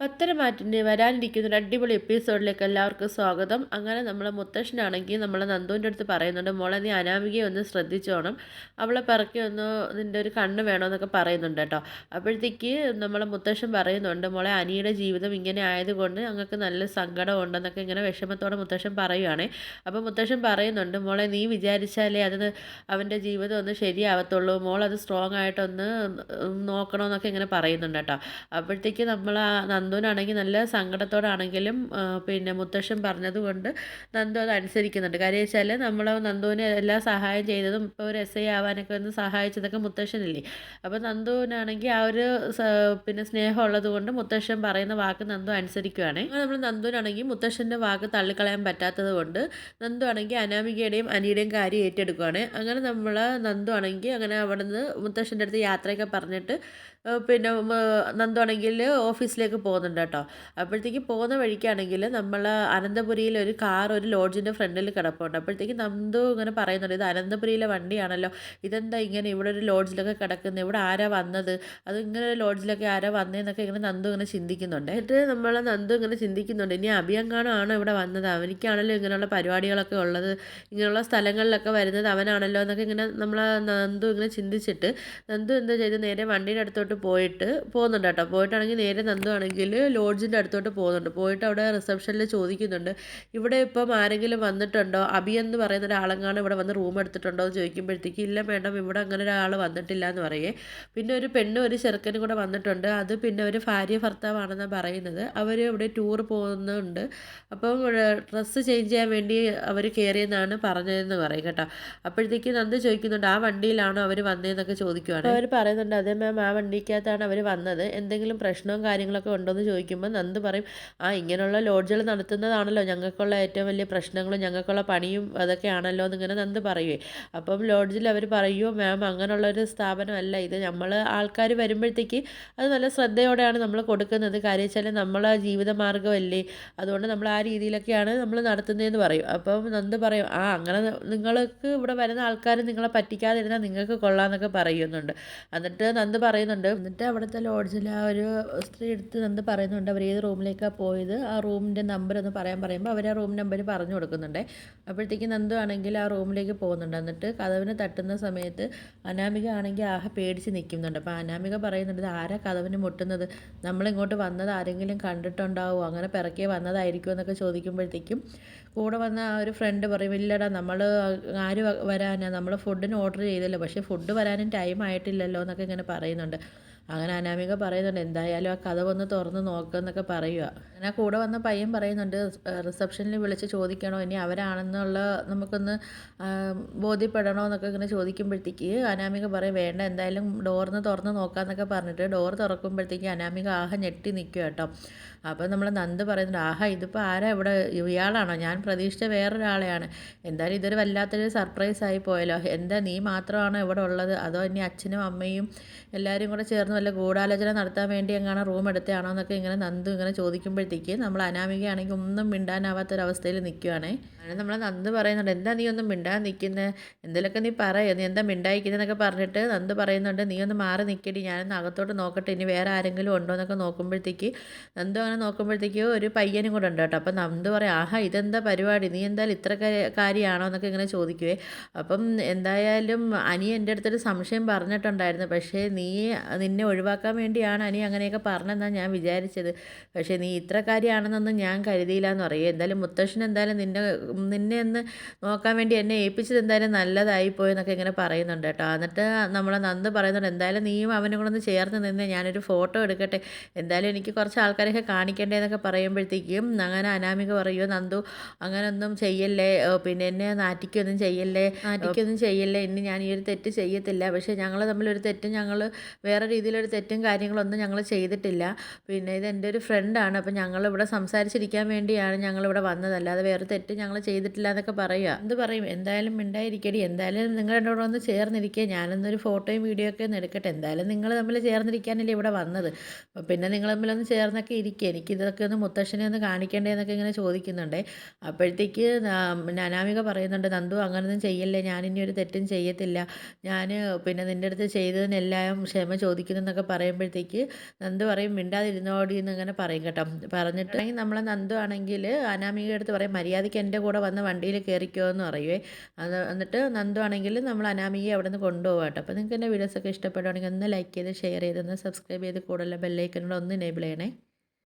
പത്തരമാറ്റിന്റെ വരാനിരിക്കുന്ന ഒരു അടിപൊളി എപ്പിസോഡിലേക്ക് എല്ലാവർക്കും സ്വാഗതം. അങ്ങനെ നമ്മളെ മുത്തശ്ശനാണെങ്കിൽ നമ്മളെ നന്ദുവിന്റെ അടുത്ത് പറയുന്നുണ്ട് മോളെ നീ അനാമികയെ ഒന്ന് ശ്രദ്ധിച്ചോണം. അവളെ പറക്കി ഒന്ന് നിന്റെ ഒരു കണ്ണ് വേണമെന്നൊക്കെ പറയുന്നുണ്ട് കേട്ടോ. അപ്പോഴത്തേക്ക് നമ്മളെ മുത്തശ്ശൻ പറയുന്നുണ്ട് മോളെ അനിയുടെ ജീവിതം ഇങ്ങനെ ആയതുകൊണ്ട് ഞങ്ങൾക്ക് നല്ല സങ്കടം ഉണ്ടെന്നൊക്കെ ഇങ്ങനെ വിഷമത്തോടെ മുത്തശ്ശൻ പറയുവാണേ. അപ്പോൾ മുത്തശ്ശൻ പറയുന്നുണ്ട് മോളെ നീ വിചാരിച്ചാലേ അത് അവന്റെ ജീവിതം ഒന്ന് ശരിയാവത്തുള്ളൂ. മോൾ അത് സ്ട്രോങ് ആയിട്ടൊന്ന് നോക്കണമെന്നൊക്കെ ഇങ്ങനെ പറയുന്നുണ്ട് കേട്ടോ. അപ്പോഴത്തേക്ക് നമ്മൾ നന്ദുവിനാണെങ്കിൽ നല്ല സങ്കടത്തോടാണെങ്കിലും പിന്നെ മുത്തശ്ശൻ പറഞ്ഞതുകൊണ്ട് നന്ദു അത് അനുസരിക്കുന്നുണ്ട്. കാര്യം വെച്ചാൽ നമ്മൾ നന്ദുവിന് എല്ലാ സഹായം ചെയ്തതും ഇപ്പോൾ ഒരു എസ് ഐ ആവാനൊക്കെ ഒന്ന് സഹായിച്ചതൊക്കെ മുത്തശ്ശനല്ലേ. അപ്പോൾ നന്ദുവിനാണെങ്കിൽ ആ ഒരു പിന്നെ സ്നേഹം ഉള്ളത് കൊണ്ട് മുത്തശ്ശൻ പറയുന്ന വാക്ക് നന്ദു അനുസരിക്കുകയാണ് നമ്മൾ നന്ദുവിനാണെങ്കിൽ മുത്തശ്ശന്റെ വാക്ക് തള്ളിക്കളയാൻ പറ്റാത്തത് കൊണ്ട് നന്ദു ആണെങ്കിൽ അനാമികയുടെയും അനിയുടെയും കാര്യം ഏറ്റെടുക്കുകയാണ് അങ്ങനെ നമ്മൾ നന്ദു ആണെങ്കിൽ അങ്ങനെ അവിടെ നിന്ന് മുത്തശ്ശന്റെ അടുത്ത് യാത്രയൊക്കെ പറഞ്ഞിട്ട് പിന്നെ നന്ദുവാണെങ്കിൽ ഓഫീസിലേക്ക് പോകുന്നുണ്ട് കേട്ടോ. അപ്പോഴത്തേക്ക് പോകുന്ന വഴിക്കാണെങ്കിൽ നമ്മൾ അനന്തപുരിയിൽ ഒരു കാർ ഒരു ലോഡ്ജിന്റെ ഫ്രണ്ടിൽ കിടപ്പുണ്ട്. അപ്പോഴത്തേക്ക് നന്ദു ഇങ്ങനെ പറയുന്നുണ്ട് ഇത് അനന്തപുരിയിലെ വണ്ടിയാണല്ലോ. ഇതെന്താ ഇങ്ങനെ ഇവിടെ ഒരു ലോഡ്ജിലൊക്കെ കിടക്കുന്നത് ഇവിടെ ആരാ വന്നത്? അത് ഇങ്ങനെ ഒരു ലോഡ്ജിലൊക്കെ ആരാ വന്നതെന്നൊക്കെ ഇങ്ങനെ നന്ദു ഇങ്ങനെ ചിന്തിക്കുന്നുണ്ട്. എന്നിട്ട് നമ്മൾ നന്ദു ഇങ്ങനെ ചിന്തിക്കുന്നുണ്ട് ഇനി അഭിയങ്കാണോ ഇവിടെ വന്നത്? അവനിക്കാണല്ലോ ഇങ്ങനെയുള്ള പരിപാടികളൊക്കെ ഉള്ളത്. ഇങ്ങനെയുള്ള സ്ഥലങ്ങളിലൊക്കെ വരുന്നത് അവനാണല്ലോ എന്നൊക്കെ ഇങ്ങനെ നമ്മൾ നന്ദു ഇങ്ങനെ ചിന്തിച്ചിട്ട് നന്ദു എന്താ ചെയ്ത്? നേരെ വണ്ടിയുടെ അടുത്തോട്ട് പോയിട്ട് പോകുന്നുണ്ട് കേട്ടോ. പോയിട്ടാണെങ്കിൽ നേരെ നന്ദുവാണെങ്കിൽ ലോഡ്ജിന്റെ അടുത്തോട്ട് പോകുന്നുണ്ട്. പോയിട്ട് അവിടെ റിസപ്ഷനിൽ ചോദിക്കുന്നുണ്ട് ഇവിടെ ഇപ്പം ആരെങ്കിലും വന്നിട്ടുണ്ടോ? അബി എന്ന് പറയുന്ന ഒരാളെങ്ങാണ് ഇവിടെ വന്ന് റൂം എടുത്തിട്ടുണ്ടോ? എന്ന് ചോദിക്കുമ്പോഴത്തേക്ക് ഇല്ല മേഡം ഇവിടെ അങ്ങനെ ഒരാൾ വന്നിട്ടില്ല എന്ന് പറയേ. പിന്നെ ഒരു പെണ്ണും ഒരു ചെറുക്കനും കൂടെ വന്നിട്ടുണ്ട്. അത് പിന്നെ ഒരു ഭാര്യ ഭർത്താവാണെന്നാണ് പറയുന്നത്. അവർ ഇവിടെ ടൂർ പോകുന്നുണ്ട്. അപ്പം ഡ്രസ്സ് ചേഞ്ച് ചെയ്യാൻ വേണ്ടി അവർ കയറിയെന്നാണ് പറഞ്ഞതെന്ന് പറയും കേട്ടോ. അപ്പോഴത്തേക്ക് നന്ദി ചോദിക്കുന്നുണ്ട് ആ വണ്ടിയിലാണോ അവർ വന്നതെന്നൊക്കെ ചോദിക്കുവാണ്? അവർ പറയുന്നുണ്ട് അതേ മാം ആ വണ്ടിക്കകത്താണ് അവർ വന്നത്. എന്തെങ്കിലും പ്രശ്നവും കാര്യങ്ങളൊക്കെ ഉണ്ടോയെന്ന് ചോദിക്കുമ്പോൾ നന്ദ് പറയും ആ ഇങ്ങനെയുള്ള ലോഡ്ജുകൾ നടത്തുന്നതാണല്ലോ. ഞങ്ങൾക്കുള്ള ഏറ്റവും വലിയ പ്രശ്നങ്ങളും ഞങ്ങൾക്കുള്ള പണിയും അതൊക്കെയാണല്ലോ എന്നിങ്ങനെ നന്ദ് പറയുവേ. അപ്പം ലോഡ്ജിൽ അവർ പറയുമോ മാം അങ്ങനെയുള്ളൊരു സ്ഥാപനമല്ല. ഇത് നമ്മൾ ആൾക്കാർ വരുമ്പോഴത്തേക്ക് അത് നല്ല ശ്രദ്ധയോടെയാണ് നമ്മൾ കൊടുക്കുന്നത്. കാര്യം വെച്ചാൽ നമ്മളെ ജീവിതമാർഗമല്ലേ. അതുകൊണ്ട് നമ്മൾ ആ രീതിയിലൊക്കെയാണ് നമ്മൾ നടത്തുന്നതെന്ന് പറയും. അപ്പം നന്ദ് പറയും ആ അങ്ങനെ നിങ്ങൾക്ക് ഇവിടെ വരുന്ന ആൾക്കാർ നിങ്ങളെ പറ്റിക്കാതിരുന്നാൽ നിങ്ങൾക്ക് കൊള്ളാമെന്നൊക്കെ പറയുന്നുണ്ട്. എന്നിട്ട് നന്ദ് പറയുന്നുണ്ട് എന്നിട്ട് അവിടുത്തെ ലോഡ്ജിൽ ആ ഒരു സ്ത്രീ എടുത്ത് എന്ത് പറയുന്നുണ്ട് അവർ ഏത് റൂമിലേക്കാണ് പോയത്? ആ റൂമിന്റെ നമ്പർ ഒന്ന് പറയാൻ പറയുമ്പോൾ അവർ ആ റൂം നമ്പർ പറഞ്ഞു കൊടുക്കുന്നുണ്ട്. അപ്പോഴത്തേക്ക് നന്ദു ആണെങ്കിൽ ആ റൂമിലേക്ക് പോകുന്നുണ്ട്. എന്നിട്ട് കഥവിന് തട്ടുന്ന സമയത്ത് അനാമിക ആണെങ്കിൽ ആഹ പേടിച്ച് നിൽക്കുന്നുണ്ട്. അപ്പോൾ അനാമിക പറയുന്നുണ്ട് ആരാ കഥവിന് മുട്ടുന്നത്? നമ്മളിങ്ങോട്ട് വന്നത് ആരെങ്കിലും കണ്ടിട്ടുണ്ടാവുമോ അങ്ങനെ പിറക്കെ വന്നതായിരിക്കുമോ? എന്നൊക്കെ ചോദിക്കുമ്പോഴത്തേക്കും കൂടെ വന്ന ആ ഒരു ഫ്രണ്ട് പറയും ഇല്ലടാ നമ്മൾ ആര് വരാനാണ് നമ്മൾ ഫുഡിന് ഓർഡർ ചെയ്തല്ലോ. പക്ഷേ ഫുഡ് വരാനും ടൈം ആയിട്ടില്ലല്ലോ എന്നൊക്കെ ഇങ്ങനെ പറയുന്നുണ്ട്. അങ്ങനെ അനാമിക പറയുന്നുണ്ട് എന്തായാലും ആ കഥ വന്ന് തുറന്ന് നോക്കുക പറയുക അങ്ങനെ കൂടെ വന്ന പയ്യൻ പറയുന്നുണ്ട് റിസപ്ഷനിൽ വിളിച്ച് ചോദിക്കണോ? ഇനി അവരാണെന്നുള്ള നമുക്കൊന്ന് ബോധ്യപ്പെടണോ എന്നൊക്കെ ഇങ്ങനെ ചോദിക്കുമ്പോഴത്തേക്ക് അനാമിക പറയും വേണ്ട എന്തായാലും ഡോറിന്ന് തുറന്ന് നോക്കാമെന്നൊക്കെ പറഞ്ഞിട്ട് ഡോർ തുറക്കുമ്പോഴത്തേക്ക് അനാമിക ആഹ ഞെട്ടി നിൽക്കുക കേട്ടോ. അപ്പോൾ നമ്മൾ നന്ദ് പറയുന്നുണ്ട് ആഹ ഇതിപ്പോൾ ആരാ ഇവിടെ? ഇയാളാണോ? ഞാൻ പ്രതീക്ഷിച്ച വേറൊരാളെയാണ്. എന്തായാലും ഇതൊരു വല്ലാത്തൊരു സർപ്രൈസ് ആയി പോയല്ലോ. എന്താ നീ മാത്രമാണോ ഇവിടെ ഉള്ളത്? അതോ ഇനി അച്ഛനും അമ്മയും എല്ലാവരും കൂടെ ചേർന്ന് വല്ല ഗൂഢാലോചന നടത്താൻ വേണ്ടി എങ്ങാണ് റൂം എടുത്തതാണോ എന്നൊക്കെ ഇങ്ങനെ നന്ദു ഇങ്ങനെ ചോദിക്കുമ്പോഴത്തേക്ക് നമ്മൾ അനാമികയാണെങ്കിൽ ഒന്നും മിണ്ടാനാവാത്തൊരവസ്ഥയിൽ നിൽക്കുവാണേ. അങ്ങനെ നമ്മൾ നന്ദു പറയുന്നുണ്ട് എന്താ നീ ഒന്നും മിണ്ടാൻ നിൽക്കുന്നത് എന്തെങ്കിലുമൊക്കെ നീ പറയുക നീ എന്താ മിണ്ടായിക്കുന്നതെന്നൊക്കെ പറഞ്ഞിട്ട് നന്ദു പറയുന്നുണ്ട് നീ ഒന്ന് മാറി നിൽക്കടി ഞാനൊന്ന് അകത്തോട്ട് നോക്കട്ടെ ഇനി വേറെ ആരെങ്കിലും ഉണ്ടോ എന്നൊക്കെ നോക്കുമ്പോഴത്തേക്ക് നന്ദു അങ്ങനെ നോക്കുമ്പോഴത്തേക്ക് ഒരു പയ്യനും കൂടെ ഉണ്ട് കേട്ടോ. അപ്പം നന്ദു പറയാം ആഹാ ഇതെന്താ പരിപാടി? നീ എന്തായാലും ഇത്ര കാര്യമാണോ എന്നൊക്കെ ഇങ്ങനെ ചോദിക്കുവേ. അപ്പം എന്തായാലും അനി എന്റെ അടുത്തൊരു സംശയം പറഞ്ഞിട്ടുണ്ടായിരുന്നു പക്ഷേ നീ നിന്നെ ഒഴിവാക്കാൻ വേണ്ടിയാണ് അനി അങ്ങനെയൊക്കെ പറഞ്ഞതെന്നാണ് ഞാൻ വിചാരിച്ചത്. പക്ഷേ നീ ഇത്ര കാര്യമാണെന്നൊന്നും ഞാൻ കരുതിയില്ല എന്ന് പറയും. എന്തായാലും മുത്തശ്ശൻ എന്തായാലും നിന്നെ നിന്നെ ഒന്ന് നോക്കാൻ വേണ്ടി എന്നെ ഏൽപ്പിച്ചത് എന്തായാലും നല്ലതായി പോയെന്നൊക്കെ ഇങ്ങനെ പറയുന്നുണ്ട് കേട്ടോ. എന്നിട്ട് നമ്മളെ നന്ദ് പറയുന്നുണ്ട് എന്തായാലും നീയും അവനും കൂടെ ഒന്ന് ചേർന്ന് നിന്ന് ഞാനൊരു ഫോട്ടോ എടുക്കട്ടെ. എന്തായാലും എനിക്ക് കുറച്ച് ആൾക്കാരെയൊക്കെ കാണിക്കേണ്ടതെന്നൊക്കെ പറയുമ്പോഴത്തേക്കും അങ്ങനെ അനാമിക പറയുമോ നന്ദു അങ്ങനൊന്നും ചെയ്യല്ലേ? പിന്നെ എന്നെ നാറ്റിക്കൊന്നും ചെയ്യല്ലേ? നാറ്റിക്കൊന്നും ചെയ്യല്ലേ? ഇനി ഞാൻ ഈ ഒരു തെറ്റ് ചെയ്യത്തില്ല. പക്ഷേ ഞങ്ങൾ ഒരു തെറ്റ് ഞങ്ങൾ വേറെ രീതിയിലൊരു തെറ്റും കാര്യങ്ങളൊന്നും ഞങ്ങൾ ചെയ്തിട്ടില്ല. പിന്നെ ഇത് എന്റെ ഒരു ഫ്രണ്ടാണ് അപ്പോൾ ഞങ്ങളിവിടെ സംസാരിച്ചിരിക്കാൻ വേണ്ടിയാണ് ഞങ്ങളിവിടെ വന്നത്. അല്ലാതെ വേറെ തെറ്റ് ഞങ്ങൾ ചെയ്തിട്ടില്ല എന്നൊക്കെ പറയുക എന്ത് പറയും? എന്തായാലും മിണ്ടായിരിക്കടി. എന്തായാലും നിങ്ങൾ എന്നോട് ഒന്ന് ചേർന്നിരിക്കുക ഞാനൊന്നൊരു ഫോട്ടോയും വീഡിയോ ഒക്കെ ഒന്ന് എടുക്കട്ടെ. എന്തായാലും നിങ്ങൾ തമ്മിൽ ചേർന്നിരിക്കാനല്ലേ ഇവിടെ വന്നത്. അപ്പോൾ പിന്നെ നിങ്ങൾ തമ്മിലൊന്ന് ചേർന്നൊക്കെ ഇരിക്കുക എനിക്ക് ഇതൊക്കെ ഒന്ന് മുത്തശ്ശനെ ഒന്ന് കാണിക്കേണ്ടേ എന്നൊക്കെ ഇങ്ങനെ ചോദിക്കുന്നുണ്ട്. അപ്പോഴത്തേക്ക് അനാമിക പറയുന്നുണ്ട് നന്ദു അങ്ങനൊന്നും ചെയ്യല്ലേ. ഞാനിനി ഒരു തെറ്റും ചെയ്യത്തില്ല. ഞാൻ പിന്നെ നിന്റെ അടുത്ത് ചെയ്തതിനെല്ലാം ക്ഷമ ചോദിക്കുന്നു എന്നൊക്കെ പറയുമ്പോഴത്തേക്ക് നന്ദു പറയും മിണ്ടാതിരുന്നോടി എന്നിങ്ങനെ പറയും കേട്ടോ. പറഞ്ഞിട്ടുണ്ടെങ്കിൽ നമ്മളെ നന്ദു ആണെങ്കിൽ അനാമികയുടെ അടുത്ത് പറയും മര്യാദയ്ക്ക് എന്റെ കൂടെ വന്ന് വണ്ടിയിൽ കയറിക്കോ എന്ന് പറയുവേ. അത് എന്നിട്ട് നന്ദു ആണെങ്കിൽ നമ്മൾ അനാമികയെ അവിടെ നിന്ന് കൊണ്ടുപോകാം കേട്ടോ. അപ്പോൾ നിങ്ങൾക്ക് എന്റെ വീഡിയോസൊക്കെ ഇഷ്ടപ്പെടുവാണെങ്കിൽ ഒന്ന് ലൈക്ക് ചെയ്ത് ഷെയർ ചെയ്ത് ഒന്ന് സബ്സ്ക്രൈബ് ചെയ്ത് കൂടുതൽ ബെല്ലൈക്കനോട് ഒന്ന് എനേബിൾ ചെയ്യണേ.